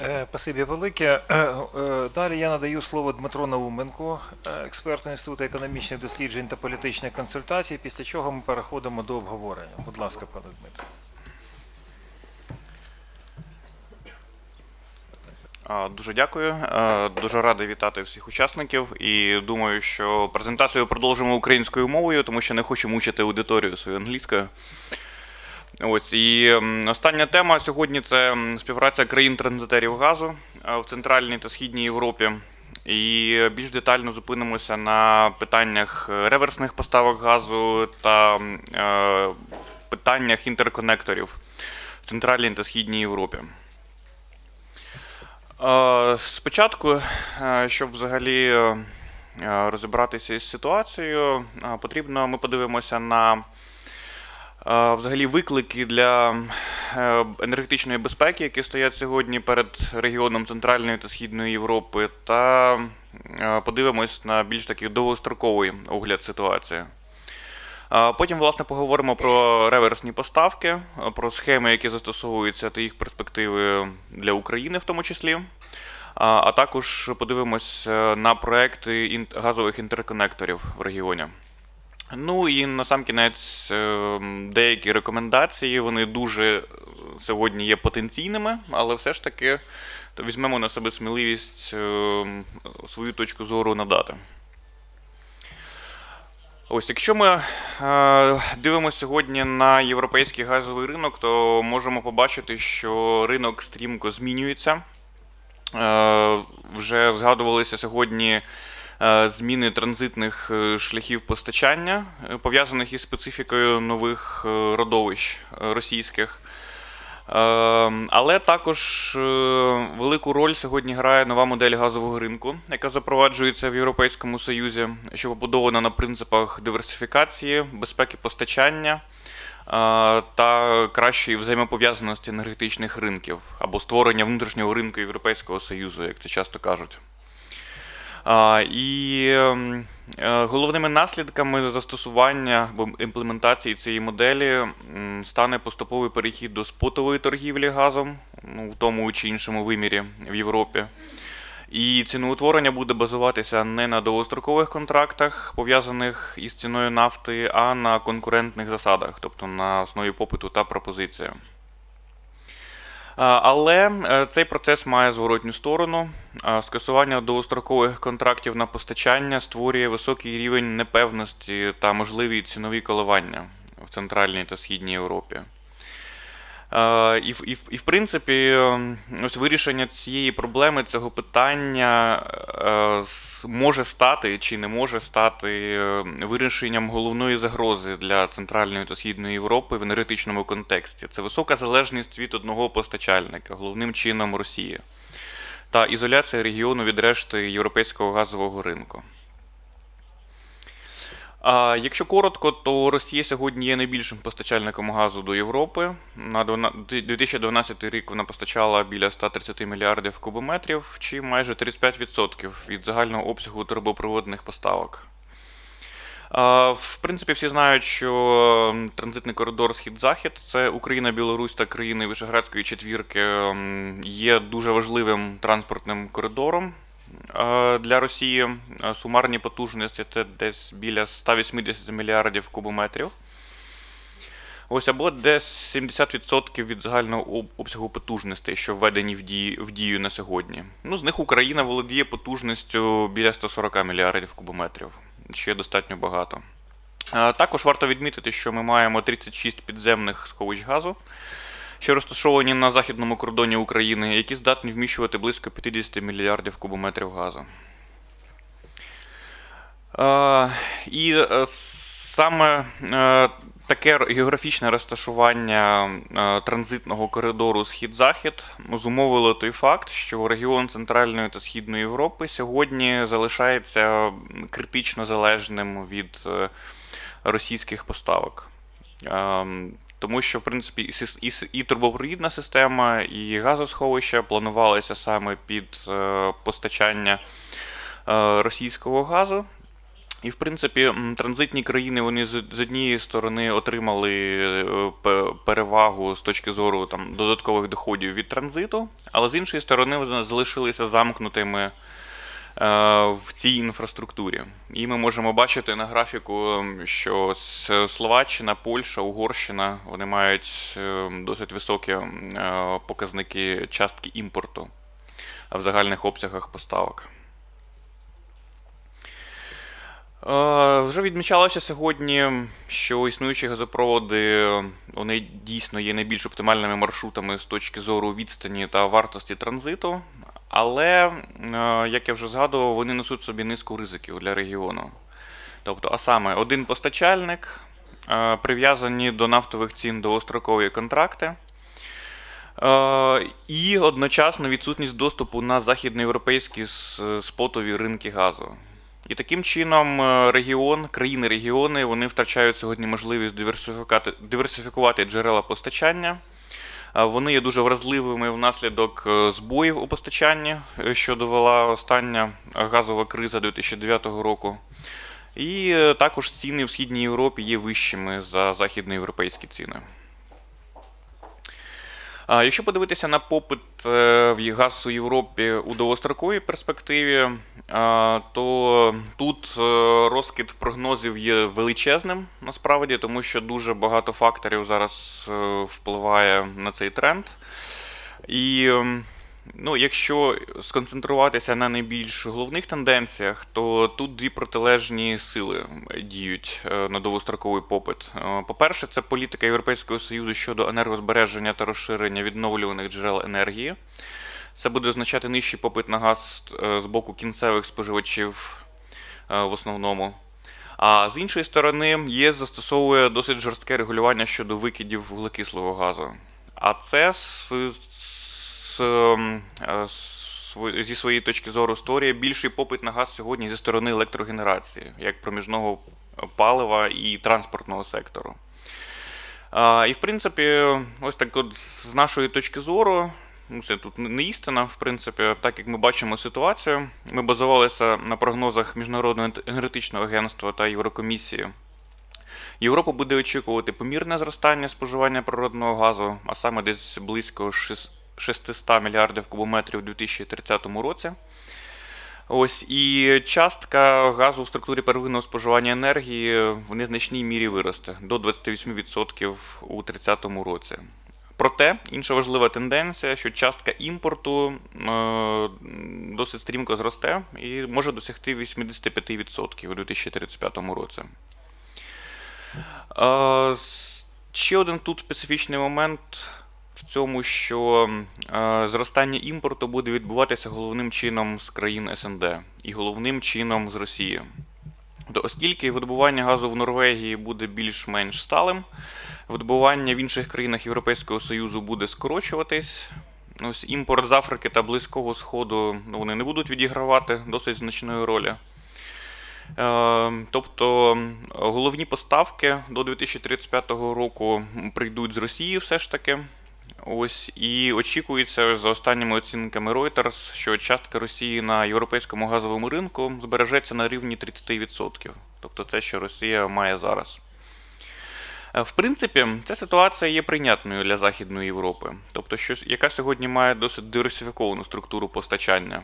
Е, Спасибі велике. Е, е, Далі я надаю слово Дмитру Науменку, е, експерту Інституту економічних досліджень та політичних консультацій, після чого ми переходимо до обговорення. Будь ласка, пане Дмитро. Дуже дякую. Дуже радий вітати всіх учасників. І думаю, що презентацію продовжимо українською мовою, тому що не хочу мучити аудиторію своєю англійською. Ось і остання тема сьогодні це співпраця країн-транзитерів газу е, в Центральній та Східній Європі. І більш детально зупинимося на питаннях е, реверсних поставок газу та е, питаннях інтерконекторів в Центральній та Східній Європі. Спочатку, щоб взагалі розібратися із ситуацією, потрібно ми подивимося на взагалі виклики для е, енергетичної безпеки, які стоять сьогодні перед регіоном Центральної та Східної Європи, та е, подивимось на більш такий довгостроковий огляд ситуації. Потім, власне, поговоримо про реверсні поставки, про схеми, які застосовуються, та їх перспективи для України, в тому числі. А а також подивимось е, на проекти газових інтерконекторів в регіоні. Ну і на сам кінець е, деякі рекомендації, вони дуже е, сьогодні є потенційними, але все ж таки візьмемо на себе сміливість е, свою точку зору надати. Ось, якщо ми е, дивимося сьогодні на європейський газовий ринок, то можемо побачити, що ринок стрімко змінюється. Е, вже згадувалися сьогодні зміни транзитних е, шляхів постачання, е, пов'язаних із специфікою нових е, родовищ е, російських. Е, Але також е, велику роль сьогодні грає нова модель газового ринку, яка запроваджується в Європейському Союзі, що побудована на принципах диверсифікації, безпеки постачання е, та кращої взаємопов'язаності енергетичних ринків або створення внутрішнього ринку Європейського Союзу, як це часто кажуть. І ем, е, головними наслідками застосування або імплементації цієї моделі стане поступовий перехід до спотової торгівлі газом, ну, в тому чи іншому вимірі в Європі. І ціноутворення буде базуватися не на довгострокових контрактах, пов'язаних із ціною нафти, а на конкурентних засадах, тобто на основі попиту та пропозиції. Але е, цей процес має зворотню сторону. Скасування довгострокових контрактів на постачання створює високий рівень непевності та можливі цінові коливання в Центральній та Східній Європі. Е, І, і, і в принципі, ем, ось вирішення цієї проблеми, цього питання е, може стати чи не може стати е, вирішенням головної загрози для Центральної та Східної Європи в енергетичному контексті. Це висока залежність від одного постачальника, головним чином Росії, та ізоляція регіону від решти європейського газового ринку. А якщо коротко, то Росія сьогодні є найбільшим постачальником газу до Європи. На 12 2012 рік вона постачала біля 130 мільярдів кубометрів, чи майже 35% від загального обсягу трубопроводних поставок. В принципі, всі знають, що транзитний коридор Схід-Захід це Україна, Білорусь та країни Вишеградської четвірки є дуже важливим транспортним коридором для Росії. Е, Сумарні потужності це десь біля 180 мільярдів кубометрів. Ось або десь 70% від загального обсягу потужностей, що введені в дію, в дію на сьогодні. Ну, з них Україна володіє потужністю біля 140 мільярдів кубометрів. Ще достатньо багато. Також варто відмітити, що ми маємо 36 підземних сховищ газу, що розташовані на західному кордоні України, які здатні вміщувати близько 50 мільярдів кубометрів газу. І е, саме е, таке географічне розташування е, транзитного коридору Схід-Захід зумовило той факт, що регіон Центральної та Східної Європи сьогодні залишається критично залежним від російських поставок. Тому що, в принципі, і, і, і турбопровідна система, і газосховища планувалися саме під е, постачання е, російського газу. І, в принципі, транзитні країни вони з однієї сторони отримали е, перевагу з точки зору там, додаткових доходів від транзиту, але з іншої сторони вони залишилися замкнутими в цій інфраструктурі. І ми можемо бачити на графіку, що Словаччина, Польща, Угорщина вони мають е, досить високі е, показники частки імпорту в загальних обсягах поставок. Е, Вже відмічалося сьогодні, що існуючі газопроводи вони дійсно є найбільш оптимальними маршрутами з точки зору відстані та вартості транзиту. Але, е, як я вже згадував, вони несуть собі низку ризиків для регіону. Тобто, а саме один постачальник, е, прив'язані до нафтових цін довгострокові контракти. Е, І одночасно відсутність доступу на західноєвропейські спотові ринки газу. І таким чином регіон, країни-регіони вони втрачають сьогодні можливість диверсифікувати джерела постачання. Вони є дуже вразливими внаслідок е, збоїв у постачанні, е, що довела остання газова криза 2009 року. І е, також ціни в Східній Європі є вищими за західноєвропейські ціни. Якщо подивитися на попит е, в газ у Європі у довгостроковій перспективі, то тут е, розкид прогнозів є величезним насправді, тому що дуже багато факторів зараз е, впливає на цей тренд. І ну, якщо сконцентруватися на найбільш головних тенденціях, то тут дві протилежні сили діють е, на довгостроковий попит. Е, По-перше, це політика Європейського Союзу щодо енергозбереження та розширення відновлюваних джерел енергії. Це буде означати нижчий попит на газ е, з боку кінцевих споживачів в основному. А з іншої сторони, ЄС застосовує досить жорстке регулювання щодо викидів вуглекислого газу. А це з, ем, е, зі своєї точки зору створює більший попит на газ сьогодні зі сторони електрогенерації, як проміжного палива і транспортного сектору. І в принципі, ось так от з нашої точки зору, ну це тут не істина, в принципі, так як ми бачимо ситуацію, ми базувалися на прогнозах Міжнародного енергетичного агентства та Єврокомісії. Європа буде очікувати помірне зростання споживання природного газу, а саме десь близько шес- 600 мільярдів кубометрів у 2030 році. Ось і частка газу в структурі первинного споживання енергії в незначній мірі виросте до 28% у 2030 році. Проте інша важлива тенденція, що частка імпорту е, досить стрімко зросте і може досягти 85% у 2035 році. Е, Ще один тут специфічний момент в цьому, що е, зростання імпорту буде відбуватися головним чином з країн СНД і головним чином з Росії. То Оскільки видобування газу в Норвегії буде більш-менш сталим, видобування в інших країнах Європейського Союзу буде скорочуватись. Ось імпорт з Африки та Близького Сходу ну, вони не будуть відігравати досить значної ролі. Е, Тобто головні поставки до 2035 року прийдуть з Росії все ж таки. Ось і очікується за останніми оцінками Reuters, що частка Росії на європейському газовому ринку збережеться на рівні 30%. Тобто це, що Росія має зараз. Е, В принципі, ця ситуація є прийнятною для Західної Європи, тобто, що, яка сьогодні має досить диверсифіковану структуру постачання.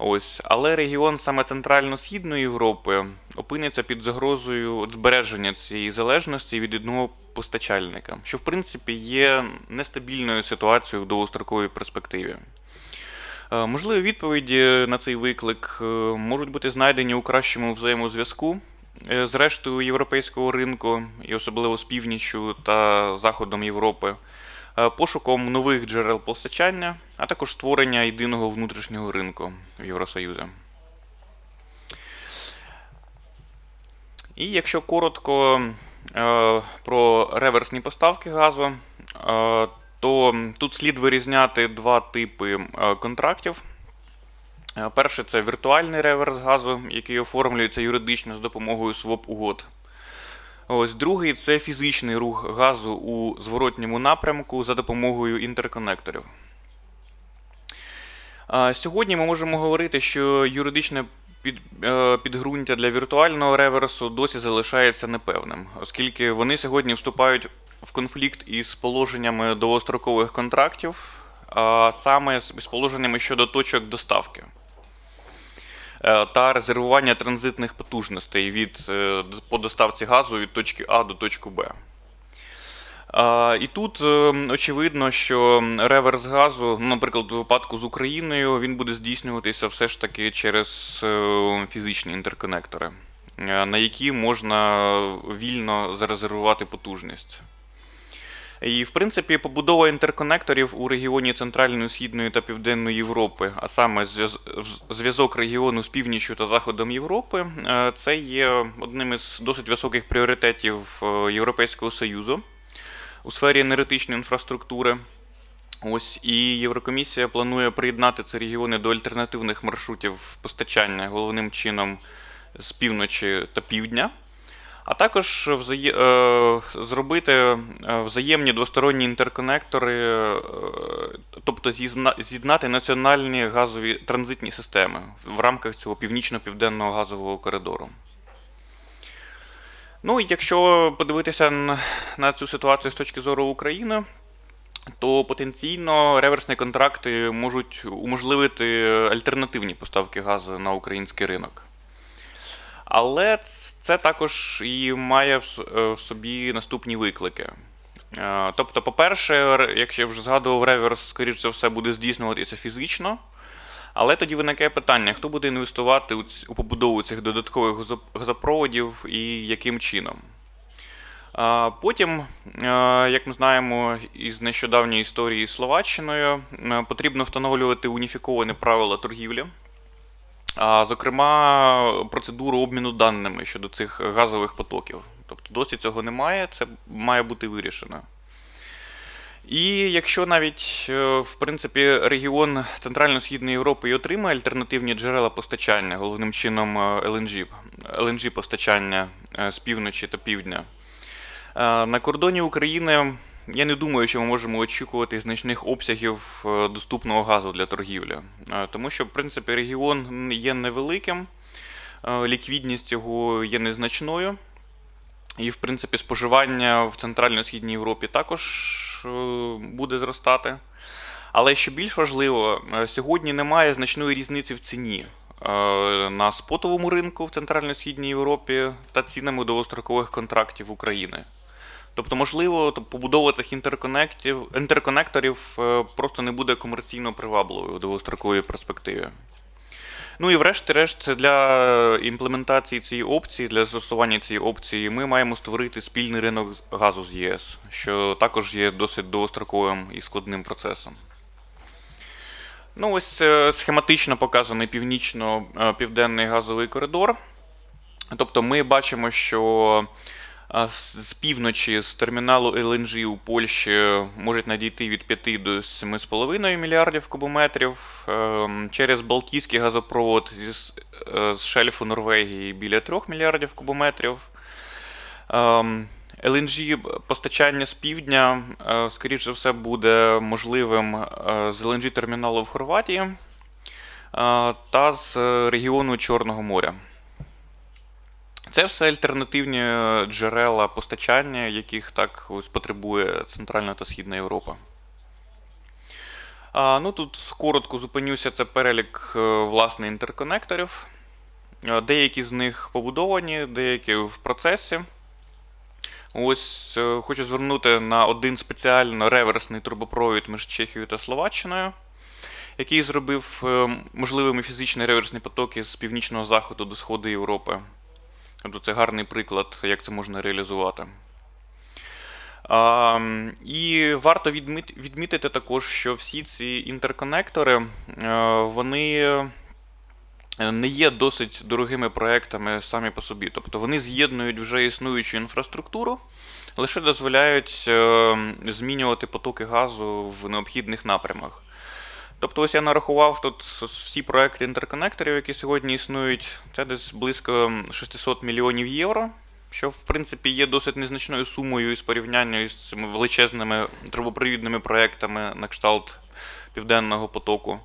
Ось, але регіон саме Центрально-Східної Європи опиниться під загрозою збереження цієї залежності від одного постачальника, що в принципі є нестабільною ситуацією в довгостроковій перспективі. Е, Можливі відповіді на цей виклик е, можуть бути знайдені у кращому взаємозв'язку е, з рештою європейського ринку, і особливо з північчю та заходом Європи, пошуком нових джерел постачання, а також створення єдиного внутрішнього ринку в Євросоюзі. І якщо коротко е, про реверсні поставки газу, е, то тут слід вирізняти два типи е, контрактів. Е, Перше це віртуальний реверс газу, який оформлюється юридично з допомогою своп угод. Ось другий це фізичний рух газу у зворотньому напрямку за допомогою інтерконекторів. Сьогодні ми можемо говорити, що юридичне е, підґрунтя для віртуального реверсу досі залишається непевним, оскільки вони сьогодні вступають в конфлікт із положеннями довгострокових контрактів, а саме з положеннями щодо точок доставки та резервування транзитних потужностей від, е, по доставці газу від точки А до точки Б. І тут е, очевидно, що реверс газу, наприклад, у випадку з Україною, він буде здійснюватися все ж таки через е, фізичні інтерконектори, е, на які можна вільно зарезервувати потужність. І, в принципі, побудова інтерконекторів у регіоні Центральної, Східної та Південної Європи, а саме зв'яз- зв'язок регіону з північчю та заходом Європи, е, це є одним із досить високих пріоритетів е, Європейського Союзу у сфері енергетичної інфраструктури. Ось і Єврокомісія планує приєднати ці регіони до альтернативних маршрутів постачання головним чином з півночі та півдня, а також взає... е, зробити е, взаємні двосторонні інтерконектори, е, тобто з'єднати національні газові транзитні системи в рамках цього північно-південного газового коридору. Ну і якщо подивитися на, цю ситуацію з точки зору України, то потенційно реверсні контракти можуть уможливити альтернативні поставки газу на український ринок. Але ц- це також і має в е, собі наступні виклики. Е, Тобто, по-перше, як я вже згадував, реверс, скоріш за все, буде здійснюватися фізично. Але тоді виникає питання, хто буде інвестувати у, побудову цих додаткових газо- газопроводів і яким чином. Потім, е, як ми знаємо із нещодавньої історії з Словаччиною, потрібно встановлювати уніфіковані правила торгівлі, зокрема процедуру обміну даними щодо цих газових потоків. Тобто досі цього немає, це має бути вирішено. І якщо навіть е, в принципі регіон Центрально-Східної Європи і отримає альтернативні джерела постачання, головним чином е, LNG, LNG постачання е, з півночі та півдня, е, на кордоні України я не думаю, що ми можемо очікувати значних обсягів е, доступного газу для торгівлі, Е, тому що в принципі регіон є невеликим, е, ліквідність його є незначною. І, в принципі, споживання в Центрально-Східній Європі також буде зростати. Але що більш важливо, сьогодні немає значної різниці в ціні на спотовому ринку в Центрально-Східній Європі та цінами довгострокових контрактів України. Тобто, можливо, побудова цих інтерконекторів е, просто не буде комерційно привабливою у довгостроковій перспективі. Ну і врешті-решт, для імплементації цієї опції, для застосування цієї опції, ми маємо створити спільний ринок газу з ЄС, що також є досить довгостроковим і складним процесом. Ну, ось е, схематично показаний північно-південний газовий коридор. Тобто ми бачимо, що з півночі з терміналу LNG у Польщі можуть надійти від 5 до 7,5 мільярдів кубометрів. Ем, Через Балтійський газопровод е, з шельфу Норвегії біля 3 мільярдів кубометрів. Ем, LNG постачання з півдня, е, скоріш за все, буде можливим е, з LNG терміналу в Хорватії е, та з е, регіону Чорного моря. Це все альтернативні е, джерела постачання, яких так ось потребує Центральна та Східна Європа. А, ну тут коротко зупинюся, це перелік е, власне інтерконекторів. Е, Деякі з них побудовані, деякі в процесі. Ось хочу звернути на один спеціально реверсний турбопровід між Чехією та Словаччиною, який зробив можливими фізичні реверсні потоки з північного заходу до сходу Європи. Тобто це гарний приклад, як це можна реалізувати. І варто відмітити також, що всі ці інтерконектори е, вони е, не є досить дорогими проектами самі по собі. Тобто вони з'єднують вже існуючу інфраструктуру, лише дозволяють е, змінювати потоки газу в необхідних напрямах. Тобто, ось я нарахував тут всі проекти інтерконекторів, які сьогодні існують, це десь близько 600 мільйонів євро, що в принципі є досить незначною сумою із порівняння з цими величезними трубопровідними проектами на кшталт Південного потоку.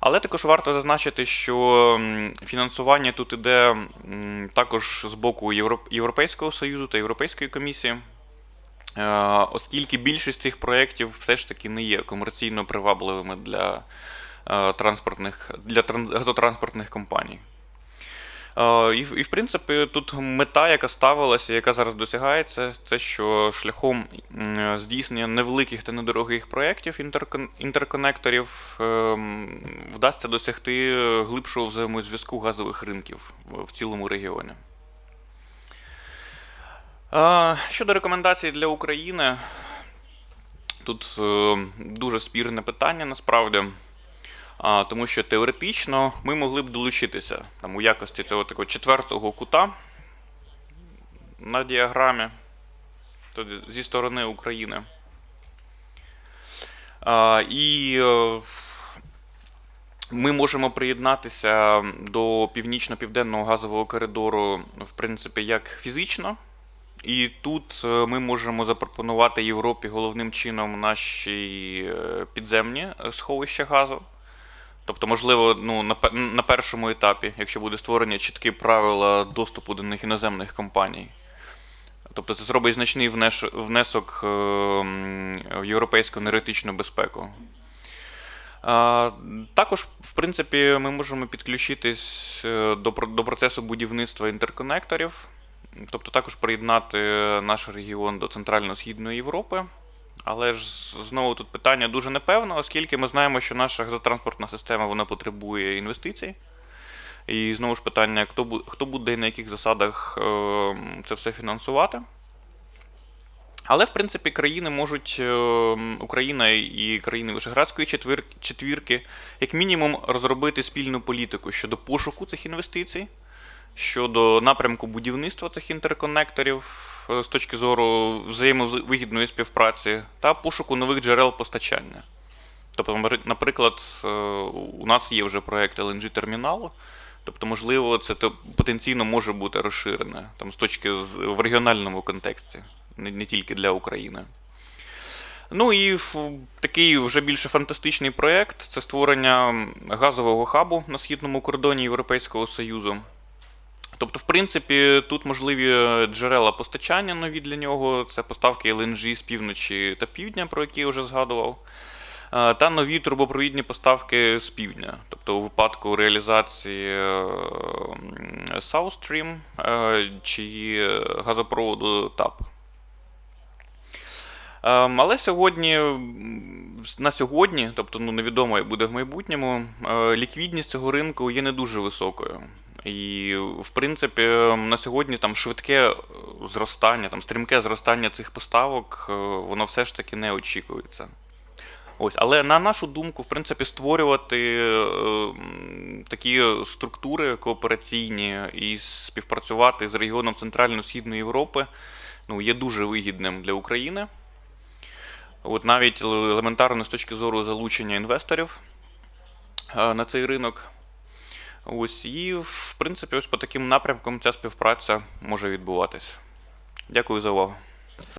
Але також варто зазначити, що фінансування тут іде також з боку Європейського Союзу та Європейської комісії, оскільки більшість цих проєктів все ж таки не є комерційно привабливими для е, транспортних для газотранспортних компаній. Е, І, і в принципі, тут мета, яка ставилася, яка зараз досягається, це що шляхом здійснення невеликих та недорогих проєктів інтеркон- інтерконекторів ем, вдасться досягти глибшого взаємозв'язку газових ринків в цілому регіоні. Щодо рекомендацій для України, тут е, дуже спірне питання насправді. Тому що теоретично ми могли б долучитися там, у якості цього такого четвертого кута на діаграмі зі сторони України. І е, ми можемо приєднатися до північно-південного газового коридору, в принципі, як фізично. І тут е, ми можемо запропонувати Європі головним чином наші е, підземні е, сховища газу. Тобто, можливо, ну, на, першому етапі, якщо буде створення чіткі правила доступу до них іноземних компаній. Тобто це зробить значний внесок в європейську енергетичну безпеку. Також, в принципі, ми можемо підключитись до процесу будівництва інтерконекторів, тобто також приєднати наш регіон до Центрально-Східної Європи. Але ж знову тут питання дуже непевне, оскільки ми знаємо, що наша газотранспортна система вона потребує інвестицій. І знову ж питання, хто буде, і на яких засадах е, це все фінансувати. Але, в принципі, країни можуть, е, Україна і країни Вишеградської четвір- четвірки, як мінімум, розробити спільну політику щодо пошуку цих інвестицій, щодо напрямку будівництва цих інтерконекторів е, з точки зору взаємовигідної співпраці та пошуку нових джерел постачання. Тобто, наприклад, е, у нас є вже проєкт LNG-терміналу, тобто, можливо, це потенційно може бути розширене там, з точки з, в регіональному контексті, не, не тільки для України. Ну і такий вже більше фантастичний проєкт це створення газового хабу на східному кордоні Європейського Союзу. Тобто, в принципі, тут можливі джерела постачання нові для нього, це поставки LNG з півночі та півдня, про які я вже згадував, е, та нові трубопровідні поставки з півдня. Тобто, у випадку реалізації е, South Stream е, чи газопроводу TAP. Ем, Але сьогодні, на сьогодні, тобто ну, невідомо, як буде в майбутньому, ліквідність цього ринку є не дуже високою. І, в принципі, на сьогодні там швидке е, зростання, там стрімке зростання цих поставок, е, воно все ж таки не очікується. Ось, але на нашу думку, в принципі, створювати е, такі структури коопераційні і співпрацювати з регіоном Центрально-Східної Європи ну, є дуже вигідним для України. От навіть елементарно з точки зору залучення інвесторів е, на цей ринок. Ось, і, в принципі, ось по таким напрямкам ця співпраця може відбуватись. Дякую за увагу.